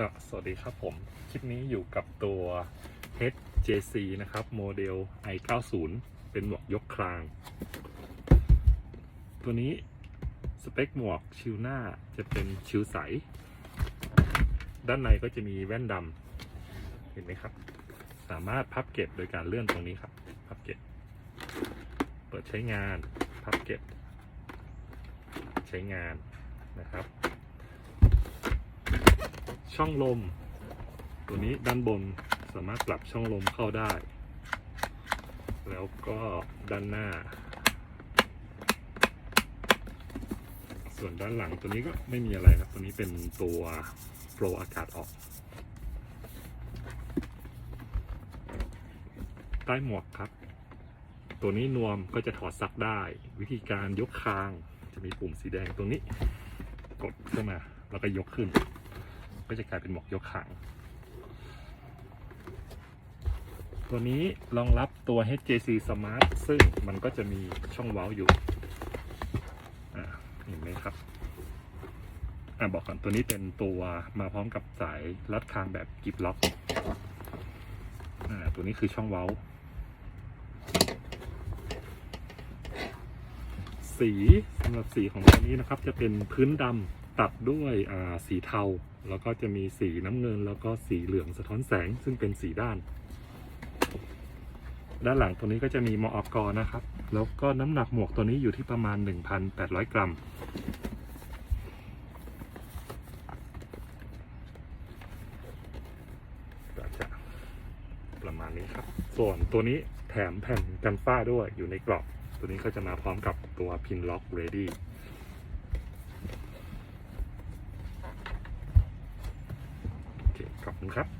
ก็สวัสดีครับผม คลิปนี้อยู่กับตัว HJC นะครับ โมเดล i90 เป็นหมวกยกคราง ตัวนี้สเปคหมวกชิวหน้าจะเป็นชิวใส ด้านในก็จะมีแว่นดำเห็นไหมครับ สามารถพับเก็บโดยการเลื่อนตรงนี้ครับ พับเก็บ เปิดใช้งาน พับเก็บ ใช้งานนะครับ ช่องลม ตัวนี้ด้านบนสามารถปรับช่องลมเข้าได้ แล้วก็ด้านหน้า ส่วนด้านหลังตัวนี้ก็ไม่มีอะไรครับ ตัวนี้เป็นตัวโปรอากาศออก ใต้หมวกครับ ตัวนี้นวมก็จะถอดซักได้ วิธีการยกคางจะมีปุ่มสีแดงตรงนี้ กดเข้ามาแล้วก็ยกขึ้น ก็จะกลายเป็นหมวกยกขาง ตัวนี้รองรับตัว HJC Smart ซึ่งมันก็จะมีช่องเว้าอยู่เห็นไหมครับอ่าบอกก่อนตัวนี้เป็นตัวมาพร้อมกับสายรัดคางแบบกิบล็อกอ่าตัวนี้คือช่องเว้า สีสำหรับสีของตัวนี้นะครับ จะเป็นพื้นดำ ตัดด้วยสีเทา แล้วก็จะมีสีน้ำเงิน แล้วก็สีเหลืองสะท้อนแสงซึ่งเป็นสีด้าน ด้านหลังตัวนี้ก็จะมีมอกนะครับ แล้วก็น้ำหนักหมวกตัวนี้อยู่ที่ประมาณ 1,800 กรัมก็จะประมาณนี้ครับ ส่วนตัวนี้แถมแผ่นกันฝ้าด้วยอยู่ในกรอบ ตัวนี้ก็จะมาพร้อมกับตัวพินล็อก ready โอเค ขอบคุณครับ